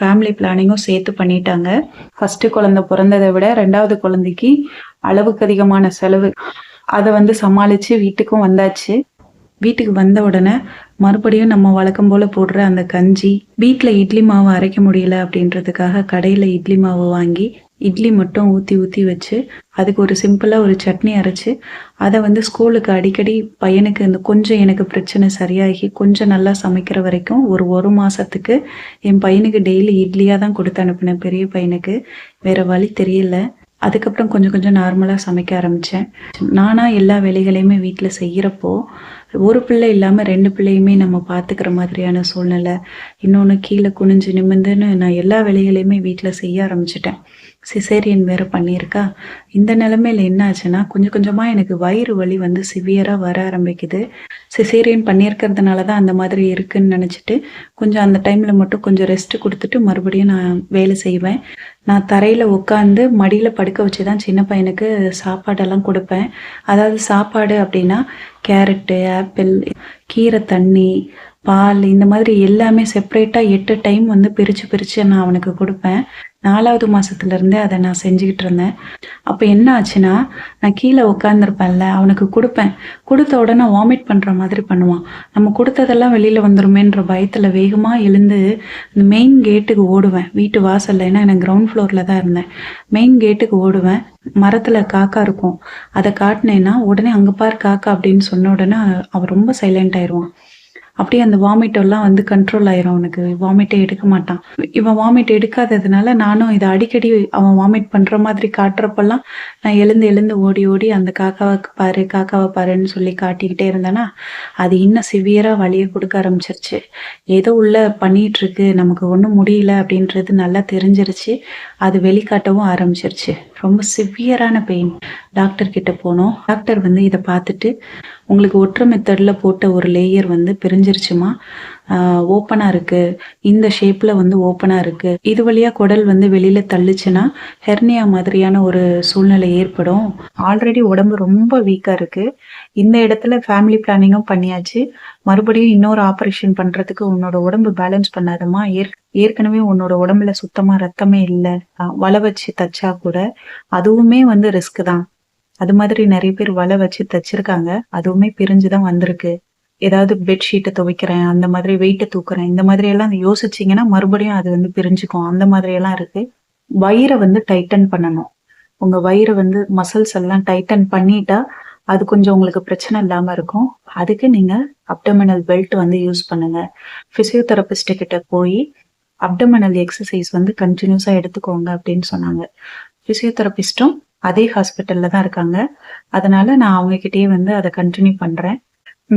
Family பிளானிங்கும் சேர்த்து பண்ணிட்டாங்க. First குழந்தை பிறந்ததை விட ரெண்டாவது குழந்தைக்கு அளவுக்கு அதிகமான செலவு. அதை வந்து சமாளித்து வீட்டுக்கும் வந்தாச்சு. வீட்டுக்கு வந்த உடனே மறுபடியும் நம்ம வழக்கம் போல் போடுற அந்த கஞ்சி வீட்டில் இட்லி மாவு அரைக்க முடியல அப்படின்றதுக்காக கடையில் இட்லி மாவு வாங்கி இட்லி மட்டும் ஊற்றி ஊற்றி வச்சு அதுக்கு ஒரு சிம்பிளாக ஒரு சட்னி அரைச்சி அதை வந்து ஸ்கூலுக்கு அடிக்கடி பையனுக்கு இந்த கொஞ்சம் எனக்கு பிரச்சனை சரியாகி கொஞ்சம் நல்லா சமைக்கிற வரைக்கும் ஒரு ஒரு மாதத்துக்கு என் பையனுக்கு டெய்லி இட்லியாக தான் கொடுத்து அனுப்பினேன் பெரிய பையனுக்கு. வேறு வழி தெரியல. அதுக்கப்புறம் கொஞ்சம் கொஞ்சம் நார்மலாக சமைக்க ஆரம்பித்தேன் நானாக எல்லா வேலைகளையுமே வீட்டில் செய்கிறப்போ ஒரு பிள்ளை இல்லாமல் ரெண்டு பிள்ளையுமே நம்ம பார்த்துக்கிற மாதிரியான சூழ்நிலை. இன்னொன்று கீழே குனிஞ்சு நிமிந்துன்னு நான் எல்லா வேலைகளையுமே வீட்டில் செய்ய ஆரம்பிச்சிட்டேன். சிசேரியன் வேற பண்ணியிருக்கா. இந்த நிலமையில என்ன ஆச்சுன்னா கொஞ்சம் கொஞ்சமாக எனக்கு வயிறு வலி வந்து சிவியராக வர ஆரம்பிக்குது. சிசேரியன் பண்ணியிருக்கிறதுனால தான் அந்த மாதிரி இருக்குன்னு நினச்சிட்டு கொஞ்சம் அந்த டைமில் மட்டும் கொஞ்சம் ரெஸ்ட் கொடுத்துட்டு மறுபடியும் நான் வேலை செய்வேன். நான் தரையில் உட்காந்து மடியில் படுக்க வச்சு தான் சின்ன பையனுக்கு சாப்பாடெல்லாம் கொடுப்பேன். அதாவது சாப்பாடு அப்படின்னா கேரட்டு Apple கீரை தண்ணி பால் இந்த மாதிரி எல்லாமே செப்பரேட்டாக எட்டு டைம் வந்து பிரித்து பிரித்து நான் அவனுக்கு கொடுப்பேன். நாலாவது மாதத்துலேருந்தே அதை நான் செஞ்சுக்கிட்டு இருந்தேன். அப்போ என்ன ஆச்சுன்னா நான் கீழே உட்காந்துருப்பேன்ல அவனுக்கு கொடுப்பேன். கொடுத்த உடனே வாமிட் பண்ணுற மாதிரி பண்ணுவான். நம்ம கொடுத்ததெல்லாம் வெளியில் வந்துருமேன்ற பயத்தில் வேகமாக எழுந்து இந்த மெயின் கேட்டுக்கு ஓடுவேன். வீட்டு வாசலில் ஏன்னா எனக்கு கிரவுண்ட் ஃப்ளோரில் தான் இருந்தேன். மெயின் கேட்டுக்கு ஓடுவேன். மரத்தில் காக்கா இருக்கும். அதை காட்டினேன்னா உடனே அங்கே பார் காக்கா அப்படின்னு சொன்ன உடனே அவன் ரொம்ப சைலண்ட் ஆயிடுவான் அப்படியே அந்த வாமிட்டெல்லாம் வந்து கண்ட்ரோல் ஆயிரும் அவனுக்கு. வாமிட்டே எடுக்க மாட்டான். இவன் வாமிட் எடுக்காததுனால நானும் இதை அடிக்கடி அவன் வாமிட் பண்ற மாதிரி காட்டுறப்பெல்லாம் நான் எழுந்து எழுந்து ஓடி ஓடி அந்த காக்காவை பாரு காக்காவை பாருன்னு சொல்லி காட்டிக்கிட்டே இருந்தேன்னா அது இன்னும் சிவியரா வழியை கொடுக்க ஆரம்பிச்சிருச்சு. ஏதோ உள்ள பண்ணிட்டு இருக்கு நமக்கு ஒன்றும் முடியல அப்படின்றது நல்லா தெரிஞ்சிருச்சு. அது வெளிக்காட்டவும் ஆரம்பிச்சிருச்சு. ரொம்ப சிவியரான பெயின் டாக்டர் கிட்ட போனோம். டாக்டர் வந்து இதை பார்த்துட்டு உங்களுக்கு ஒற்றை மெத்தடில் போட்ட ஒரு லேயர் வந்து பிரிஞ்சிருச்சுமா? ஓப்பனாக இருக்குது இந்த ஷேப்பில் வந்து ஓப்பனாக இருக்குது இது வழியாக குடல் வந்து வெளியில் தள்ளுச்சுன்னா ஹெர்னியா மாதிரியான ஒரு சூழ்நிலை ஏற்படும். ஆல்ரெடி உடம்பு ரொம்ப வீக்காக இருக்குது இந்த இடத்துல ஃபேமிலி பிளானிங்கும் பண்ணியாச்சு. மறுபடியும் இன்னொரு ஆப்ரேஷன் பண்ணுறதுக்கு உன்னோட உடம்பு பேலன்ஸ் பண்ணாதமா ஏற் ஏற்கனவே உன்னோட உடம்புல சுத்தமாக ரத்தமே இல்லை. வலை வச்சு தச்சா கூட அதுவுமே வந்து ரிஸ்க் தான். அது மாதிரி நிறைய பேர் வலை வச்சு தச்சிருக்காங்க. அதுவுமே பிரிஞ்சு தான் வந்திருக்கு. ஏதாவது பெட்ஷீட்டை துவைக்கிறேன் அந்த மாதிரி வெயிட்டை தூக்குறேன் இந்த மாதிரி எல்லாம் யோசிச்சீங்கன்னா மறுபடியும் அது வந்து பிரிஞ்சுக்கும். அந்த மாதிரி எல்லாம் இருக்கு. வயிறை வந்து டைட்டன் பண்ணணும். உங்க வயிறை வந்து மசில்ஸ் எல்லாம் டைட்டன் பண்ணிட்டா அது கொஞ்சம் உங்களுக்கு பிரச்சனை இல்லாம இருக்கும். அதுக்கு நீங்க அப்டமினல் பெல்ட் வந்து யூஸ் பண்ணுங்க. பிசியோதெரபிஸ்ட் கிட்ட போய் அப்டமினல் எக்ஸசைஸ் வந்து கண்டினியூஸா எடுத்துக்கோங்க அப்படின்னு சொன்னாங்க. பிசியோதெரபிஸ்டும் அதே ஹாஸ்பிட்டல்ல தான் இருக்காங்க. அதனால நான் அவங்க கிட்டேயே வந்து அதை கண்டினியூ பண்றேன்.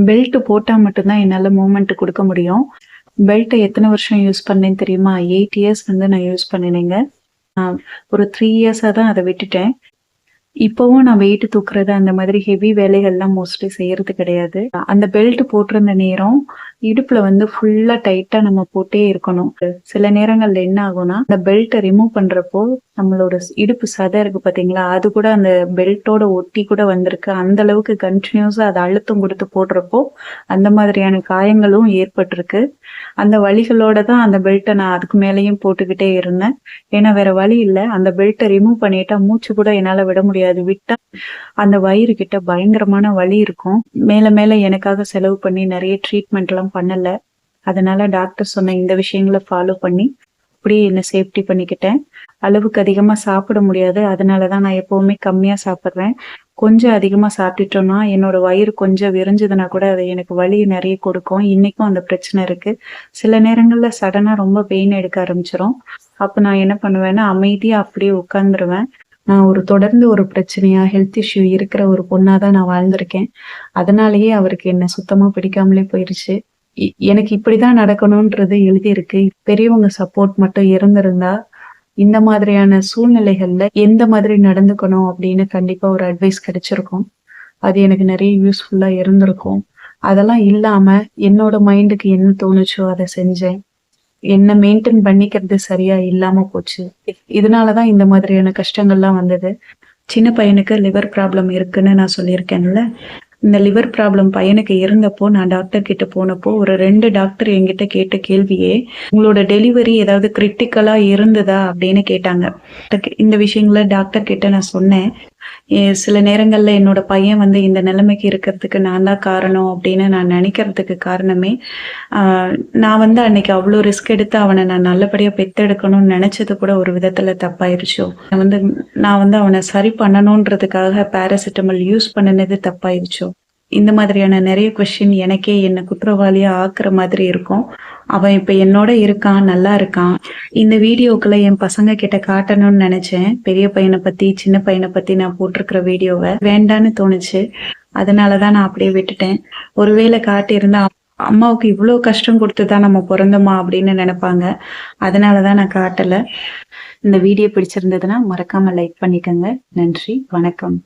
பெல்ட் போட்டால் மட்டும்தான் என்னால் மூமெண்ட் கொடுக்க முடியும். பெல்ட்டை எத்தனை வருஷம் யூஸ் பண்ணேன்னு தெரியுமா? எயிட் இயர்ஸ் வந்து நான் யூஸ் பண்ணினேங்க. ஒரு த்ரீ இயர்ஸாக தான் அதை விட்டுட்டேன். இப்போவும் நான் வெயிட் தூக்குறது அந்த மாதிரி ஹெவி வேலைகள்லாம் மோஸ்ட்லி செய்யறது கிடையாது. அந்த பெல்ட் போட்டிருந்த நேரம் இடுப்புல வந்து ஃபுல்லா டைட்டா நம்ம போட்டே இருக்கணும். சில நேரங்கள்ல என்ன ஆகும்னா அந்த பெல்ட்டை ரிமூவ் பண்றப்போ நம்மளோட இடுப்பு சதை இருக்கு பாத்தீங்களா? அது கூட அந்த பெல்ட்டோட ஒட்டி கூட வந்திருக்கு. அந்த அளவுக்கு கண்டினியூஸா அதை அழுத்தம் கொடுத்து போடுறப்போ அந்த மாதிரியான காயங்களும் ஏற்பட்டிருக்கு. அந்த வழிகளோட தான் அந்த பெல்ட்டை நான் அதுக்கு மேலேயும் போட்டுக்கிட்டே இருந்தேன். ஏன்னா வேற வழி இல்லை. அந்த பெல்ட்டை ரிமூவ் பண்ணிட்டா மூச்சு கூட என்னால விட முடியாது. விட்டா அந்த வயிறு கிட்ட பயங்கரமான வலி இருக்கும். மேல மேல எனக்காக செலவு பண்ணி நிறைய ட்ரீட்மெண்ட் எல்லாம் பண்ணல. அதனால டாக்டர் சொன்ன இந்த விஷயங்களை ஃபாலோ பண்ணி அப்படியே என்ன சேஃப்டி பண்ணிக்கிட்டேன். அளவுக்கு அதிகமாக சாப்பிட முடியாது. அதனால தான் நான் எப்போவுமே கம்மியாக சாப்பிட்றேன். கொஞ்சம் அதிகமாக சாப்பிட்டுட்டோம்னா என்னோட வயிறு கொஞ்சம் விரிஞ்சதுன்னா கூட அது எனக்கு வலி நிறைய கொடுக்கும். இன்னைக்கும் அந்த பிரச்சனை இருக்குது சில நேரங்களில் சடனாக ரொம்ப பெயின் எடுக்க ஆரம்பிச்சிடும் அப்போ நான் என்ன பண்ணுவேன்னா அமைதியாக அப்படியே உட்காந்துருவேன் நான் ஒரு தொடர்ந்து ஒரு பிரச்சனையா ஹெல்த் இஷ்யூ இருக்கிற ஒரு பொண்ணாக தான் நான் வாழ்ந்திருக்கேன். அதனாலயே அவருக்கு என்ன சுத்தமா பிடிக்காமலே போயிருச்சு. எனக்கு இப்படிதான் நடக்கணும்ன்றது எழுதியிருக்கு. பெரியவங்க சப்போர்ட் மட்டும் இருந்திருந்தா இந்த மாதிரியான சூழ்நிலைகள்ல எந்த மாதிரி நடந்துக்கணும் அப்படின்னு கண்டிப்பா ஒரு அட்வைஸ் கிடைச்சிருக்கும். அது எனக்கு நிறைய யூஸ்ஃபுல்லா இருந்திருக்கும். அதெல்லாம் இல்லாம என்னோட மைண்டுக்கு என்ன தோணுச்சோ அதை செஞ்சேன். என்ன மெயின்டைன் பண்ணிக்கிறது சரியா இல்லாம போச்சு. இதனாலதான் இந்த மாதிரியான கஷ்டங்கள்லாம் வந்தது. சின்ன பையனுக்கு லிவர் ப்ராப்ளம் இருக்குன்னு நான் சொல்லியிருக்கேன்ல. இந்த லிவர் ப்ராப்ளம் பையனுக்கு இருந்தப்போ நான் டாக்டர் கிட்ட போனப்போ ஒரு ரெண்டு டாக்டர் என்கிட்ட கேட்ட கேள்வியே உங்களோட டெலிவரி ஏதாவது கிரிட்டிக்கலா இருந்ததா அப்படின்னு கேட்டாங்க. இந்த விஷயங்கள டாக்டர் கிட்ட நான் சொன்னேன். சில நேரங்களில் என்னோட பையன் வந்து இந்த நிலைமைக்கு இருக்கிறதுக்கு நான் தான் காரணம் அப்படின்னு நான் நினைக்கிறதுக்கு காரணமே, நான் வந்து அன்னைக்கு அவ்வளோ ரிஸ்க் எடுத்து அவனை நான் நல்லபடியாக பெத்தெடுக்கணும்னு நினைச்சது கூட ஒரு விதத்தில் தப்பாயிருச்சோ! வந்து நான் வந்து அவனை சரி பண்ணணுன்றதுக்காக பேராசிட்டமல் யூஸ் பண்ணினது தப்பாயிருச்சோ! இந்த மாதிரியான நிறைய கொஷின் எனக்கே என்னை குற்றவாளியாக ஆக்குற மாதிரி இருக்கும். அவன் இப்ப என்னோட இருக்கான், நல்லா இருக்கான். இந்த வீடியோக்குள்ள என் பசங்க கிட்ட காட்டணும்னு நினைச்சேன் பெரிய பையனை பத்தி, சின்ன பையனை பத்தி நான் போட்டிருக்கிற வீடியோவை வேண்டான்னு தோணுச்சு. அதனாலதான் நான் அப்படியே விட்டுட்டேன். ஒருவேளை காட்டியிருந்தா, அம்மாவுக்கு இவ்வளோ கஷ்டம் கொடுத்து தான் நம்ம பிறந்தோமா அப்படின்னு நினைப்பாங்க அதனால தான் நான் காட்டலை இந்த வீடியோ பிடிச்சிருந்ததுன்னா மறக்காம லைக் பண்ணிக்கோங்க நன்றி. வணக்கம்.